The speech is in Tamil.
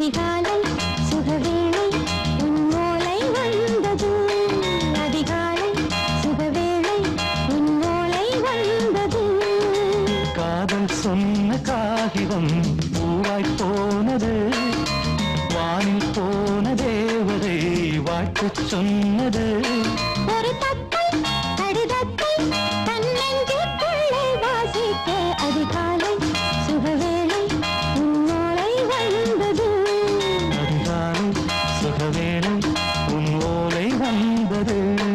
அதிகாலை சுகவேளை உன் ஓலை வந்தது. அதிகாலை சுகவேளை உன் ஓலை வந்தது. காதல் சொன்ன காகிதம் பூவாய் போனது. வானில் போன தேவதை வாழ்த்து சொன்னது. Mm-hmm.